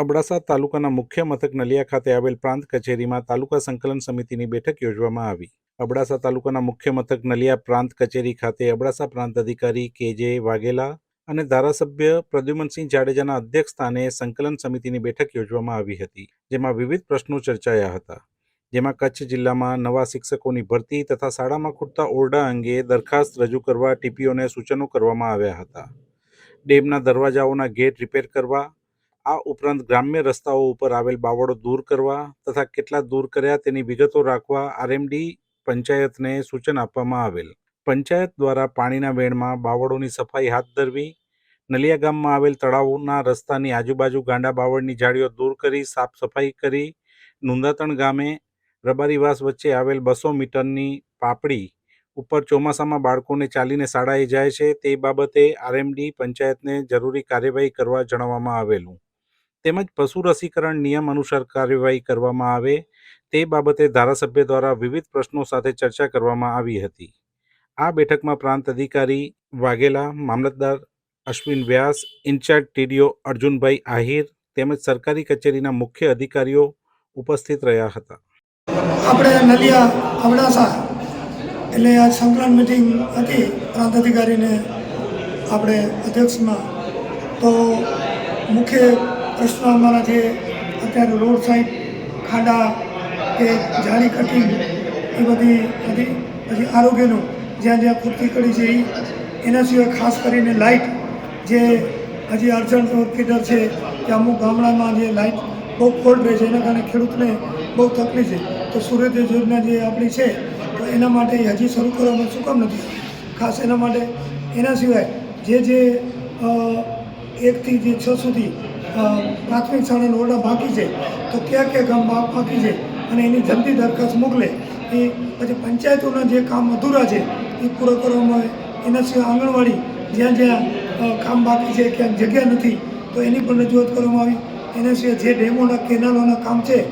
અબડાસા તાલુકાના મુખ્ય મથક નલિયા ખાતે આવેલ પ્રાંત કચેરીમાં તાલુકા સંકલન સમિતિની બેઠક યોજવામાં આવી. અબડાસા તાલુકાના મુખ્ય મથક નલિયા પ્રાંત કચેરી ખાતે અબડાસા પ્રાંત અધિકારી કે જે વાઘેલા અને ધારાસભ્ય પ્રદ્યુમનસિંહ જાડેજાના અધ્યક્ષ સ્થાને સંકલન સમિતિની બેઠક યોજવામાં આવી હતી, જેમાં વિવિધ પ્રશ્નો ચર્ચાયા હતા. જેમાં કચ્છ જિલ્લામાં નવા શિક્ષકોની ભરતી તથા શાળામાં ખૂટતા ઓરડા અંગે દરખાસ્ત રજૂ કરવા ટીપીઓને સૂચનો કરવામાં આવ્યા હતા. ડેમના દરવાજાઓના ગેટ રિપેર કરવા આ ઉપરાંત ગ્રામ્ય રસ્તાઓ ઉપર આવેલ બાવળો દૂર કરવા તથા કેટલા દૂર કર્યા તેની વિગતો રાખવા આરએમડી પંચાયતને સૂચન આપવામાં આવેલ. પંચાયત દ્વારા પાણીના વેણમાં બાવળોની સફાઈ હાથ ધરવી, નલિયા ગામમાં આવેલ તળાવના રસ્તાની આજુબાજુ ગાંડા બાવળની જાળીઓ દૂર કરી, સાફ સફાઈ કરી, નુંદાતણ ગામે રબારીવાસ વચ્ચે આવેલ બસો મીટરની પાપડી ઉપર ચોમાસામાં બાળકોને ચાલીને શાળાએ જાય છે તે બાબતે આરએમડી પંચાયતને જરૂરી કાર્યવાહી કરવા જણાવવામાં આવેલું. તેમજ પશુ રસીકરણ નિયમ અનુસાર કાર્યવાહી કરવામાં આવે તે બાબતે ધારાસભ્ય દ્વારા વિવિધ પ્રશ્નો સાથે ચર્ચા કરવામાં આવી હતી. આ બેઠકમાં પ્રાંત અધિકારી વાઘેલા, મામલતદાર અશ્વિન વ્યાસ, ઇન્ચાર્જ ટીડીઓ અર્જુનભાઈ આહિર તેમજ સરકારી કચેરીના મુખ્ય અધિકારીઓ ઉપસ્થિત રહ્યા હતા. આપણે નલિયા અબડાસા એટલે આ સંકલન મિટિંગ હતી. પ્રાંત અધિકારીને આપણે અધ્યક્ષમાં તો મુખ્ય પ્રશ્નો અમારા જે અત્યારે રોડ સાઈડ ખાડા કે જાળી કટિંગ એ બધી હતી પછી આરોગ્યનું જ્યાં જ્યાં ખૂટતી કરી છે એ એના સિવાય ખાસ કરીને લાઇટ જે હજી અર્જન્ટ હોસ્પિટલ છે, કે અમુક ગામડામાં જે લાઇટ બહુ ફોલ્ટ રહે છે, એના કારણે ખેડૂતને બહુ તકલીફ છે. તો સૂર્યોદય યોજના જે આપણી છે, તો એના માટે હજી શરૂ કરવામાં શું કામ નથી ખાસ એના માટે એના સિવાય જે જે એકથી જે છ સુધી પ્રાથમિક શાળાના ઓરડા બાકી છે તો કયા કયા ગામ બા- બાકી છે અને એની જલ્દી દરખાસ્ત મોકલે, એ પછી પંચાયતોના જે કામ અધૂરા છે, એ પૂરા કરવામાં આવે. એના સિવાય આંગણવાડી, જ્યાં જ્યાં કામ બાકી છે, ક્યાંક જગ્યા નથી, તો એની પણ રજૂઆત કરવામાં આવી. એના સિવાય જે ડેમોના, કેનાલોના કામ છે,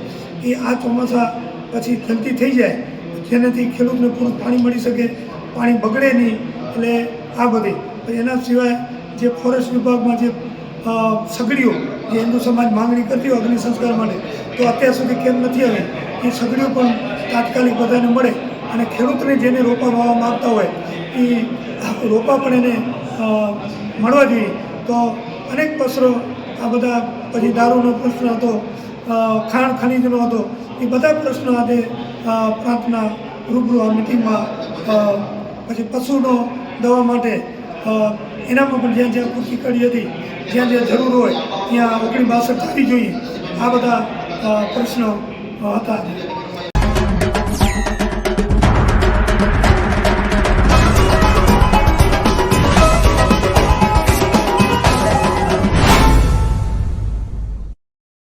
એ આ ચોમાસા પછી જલ્દી થઈ જાય, જેનાથી ખેડૂતને પૂરું પાણી મળી શકે, પાણી બગડે નહીં, એટલે આ બધી. એના સિવાય જે ફોરેસ્ટ વિભાગમાં જે સગડીઓ, જે હિન્દુ સમાજ માંગણી કરતી હોય અગ્નિ સંસ્કાર માટે, તો અત્યાર સુધી કેમ નથી આવી? એ સગડીઓ પણ તાત્કાલિક બધાને મળે અને ખેડૂતને જેને રોપા વાવવા માગતા હોય, એ રોપા પણ એને મળવા જોઈએ. તો અનેક પ્રશ્નો આ બધા, પછી દારૂનો પ્રશ્ન હતો ખાણ ખનીજનો હતો, એ બધા પ્રશ્નો આજે પ્રાંતના રૂબરૂ આ મિટિંગમાં પછી પશુનો દવા માટે એનામાં પણ જ્યાં જ્યાં પૂરતી કરી હતી, જ્યાં જ્યાં જરૂર હોય, ત્યાં ઓગણી બાસઠ થવી જોઈએ. આ બધા પ્રશ્નો હતા.